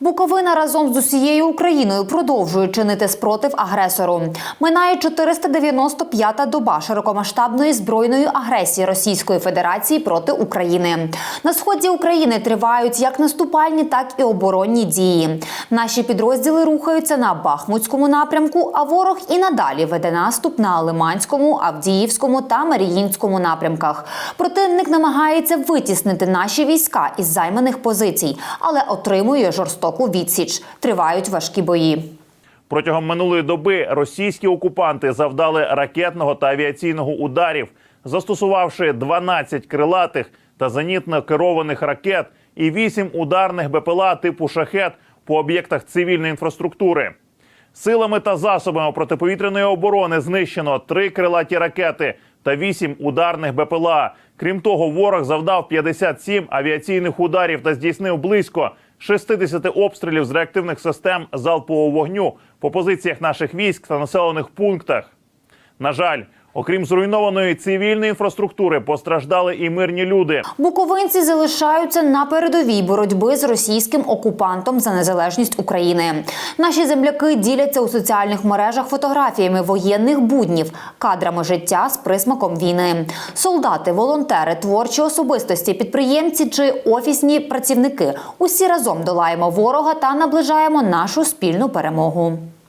Буковина разом з усією Україною продовжує чинити спротив агресору. Минає 495-та доба широкомасштабної збройної агресії Російської Федерації проти України. На сході України тривають як наступальні, так і оборонні дії. Наші підрозділи рухаються на Бахмутському напрямку, а ворог і надалі веде наступ на Лиманському, Авдіївському та Маріїнському напрямках. Противник намагається витіснити наші війська із займаних позицій, але отримує жорстоку відсіч. Тривають важкі бої. Протягом минулої доби російські окупанти завдали ракетного та авіаційного ударів, застосувавши 12 крилатих та зенітно керованих ракет і 8 ударних БПЛА типу шахет по об'єктах цивільної інфраструктури. Силами та засобами протиповітряної оборони знищено три крилаті ракети та вісім ударних БПЛА. Крім того, ворог завдав 57 авіаційних ударів та здійснив близько 60 обстрілів з реактивних систем залпового вогню по позиціях наших військ та населених пунктах. На жаль, окрім зруйнованої цивільної інфраструктури, постраждали і мирні люди. Буковинці залишаються на передовій боротьби з російським окупантом за незалежність України. Наші земляки діляться у соціальних мережах фотографіями воєнних буднів, кадрами життя з присмаком війни. Солдати, волонтери, творчі особистості, підприємці чи офісні працівники усі разом долаємо ворога та наближаємо нашу спільну перемогу.